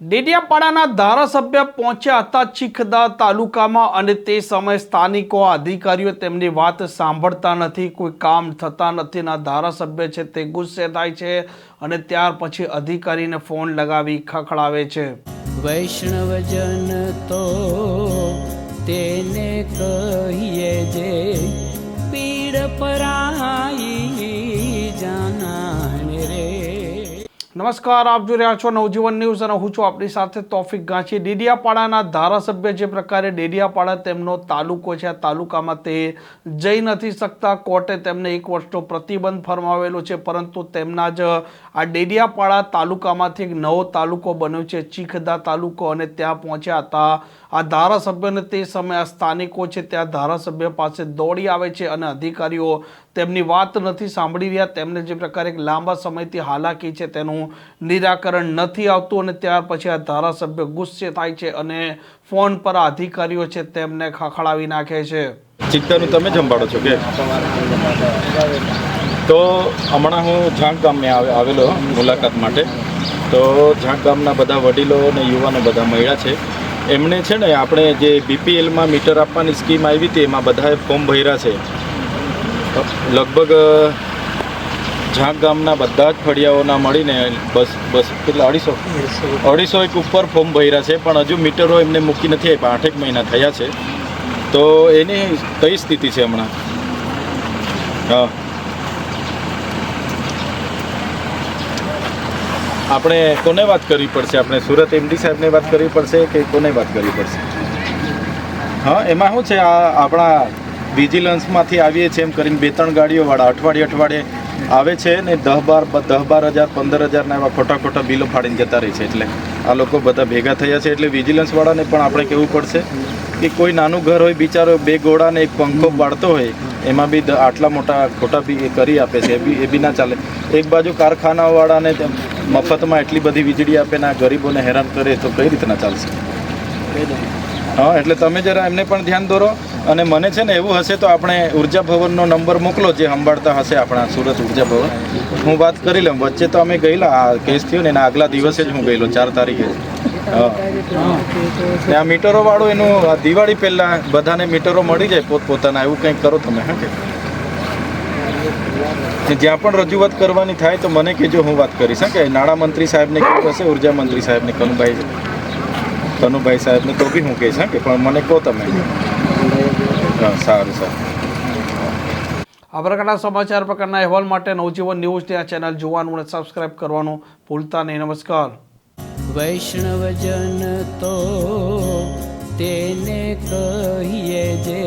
ડેડિયાપાડાના ધારાસભ્ય પહોંચ્યા હતા ચીખદા તાલુકામાં અને તે સમયે સ્થાનિકો અધિકારીઓ તેમની વાત સાંભળતા નથી, કોઈ કામ થતા નથી ના ધારાસભ્ય છે તે ગુસ્સે થાય છે અને ત્યાર પછી અધિકારીને ફોન લગાવી ખખડાવે છે. વૈષ્ણવજન તો તેને કહીએ જે પીડ પરાઈ નમસ્કાર, આપ જોઈ રહ્યા છો નવજીવન ન્યૂઝ અને હું છું આપણી સાથે તોફિક ગાંચી. ડેડિયાપાડાના ધારાસભ્ય જે પ્રકારે ડેડિયાપાડા તેમનો તાલુકો છે, આ તાલુકામાં તે જઈ નથી શકતા. કોર્ટે તેમને એક વર્ષનો પ્રતિબંધ ફરમાવેલો છે, પરંતુ તેમના જ આ ડેડિયાપાડા તાલુકામાંથી એક નવો તાલુકો બન્યો છે, ચીખદા તાલુકો અને ત્યાં પહોંચ્યા હતા. આ ધારાસભ્યને તે સમયે આ સ્થાનિકો છે, ત્યાં ધારાસભ્ય પાસે દોડી આવે છે અને અધિકારીઓ તેમની વાત નથી સાંભળી રહ્યા. તેમને જે પ્રકારે એક લાંબા સમયથી હાલાકી છે તેનું નિરાકરણ નથી આવતું અને ત્યાર પછી આ ધારાસભ્ય ગુસ્સે થાય છે અને ફોન પર આ અધિકારીઓ છે તેમને ખખડાવી નાખે છે. ચિત્તાનું તમે જ છો કે? તો હમણાં હું ઝાંક ગામે આવે- આવેલો મુલાકાત માટે. તો ઝાંક ગામના બધા વડીલો અને યુવાનો બધા મળ્યા છે. એમણે છે ને આપણે જે બીપીએલમાં મીટર આપવાની સ્કીમ આવી હતી, એમાં બધાએ ફોર્મ ભર્યા છે. લગભગ ઝાંક ગામના બધા જ ફળિયાઓના મળીને બસ બસ કેટલા, અઢીસો? અઢીસો એક ઉપર ફોર્મ ભર્યા છે, પણ હજુ મીટરો એમને મૂકી નથી આપ્યા, આઠેક મહિના થયા છે. તો એની કઈ સ્થિતિ છે હમણાં? હા. આપણે કોને વાત કરવી પડશે? આપણે સુરત એમડી સાહેબને વાત કરવી પડશે કે કોને વાત કરવી પડશે? હા, એમાં શું છે? આ આપણા વિજિલન્સમાંથી આવીએ છીએ એમ કરીને બે ત્રણ ગાડીઓવાળા અઠવાડિયે અઠવાડિયે આવે છે ને દહ બાર દહ બાર હજાર, પંદર હજારના એવા ખોટા ખોટા બિલો ફાડીને જતા રહે છે. એટલે આ લોકો બધા ભેગા થયા છે. એટલે વિજિલન્સવાળાને પણ આપણે કહેવું પડશે કે કોઈ નાનું ઘર હોય, બિચારો બે ગોળાને એક પંખો પાડતો હોય, એમાં બી આટલા મોટા ખોટા બી કરી આપે છે. એ બી એ બી ના ચાલે. એક બાજુ કારખાનાવાળાને મફતમાં એટલી બધી વીજળી આપે ને આ ગરીબોને હેરાન કરે તો કઈ રીતના ચાલશે? હા, એટલે તમે જરા એમને પણ ધ્યાન દોરો અને મને છે ને એવું હશે તો આપણે ઊર્જા ભવનનો નંબર મોકલો જે સંભાળતા હશે આપણા સુરત ઊર્જા ભવન. હું વાત કરી લઉં. વચ્ચે તો અમે ગયેલા. આ કેસ થયો ને એના આગલા દિવસે જ હું ગયેલો, ચાર તારીખે. હા. આ મીટરો વાળું એનું દિવાળી પહેલાં બધાને મીટરો મળી જાય પોતપોતાના, એવું કંઈક કરો તમે, હા કે? જ્યાં પણ રજૂઆત કરવાની થાય તો મને કહેજો હું વાત કરીશ. હા કે નાણામંત્રી સાહેબને કીધું હશે ઊર્જા મંત્રી સાહેબને કનુભાઈ કનુભાઈ સાહેબને તો બી હું કહીશ હા કે પણ મને કહો તમે. હા સારું સારું. આ પ્રકારના સમાચાર પ્રકારના અહેવાલ માટે નવજીવન ન્યૂઝની આ ચેનલ જોવાનું અને સબસ્ક્રાઇબ કરવાનું ભૂલતા નહીં. નમસ્કાર. વૈષ્ણવજન તો તેને કહીએ જે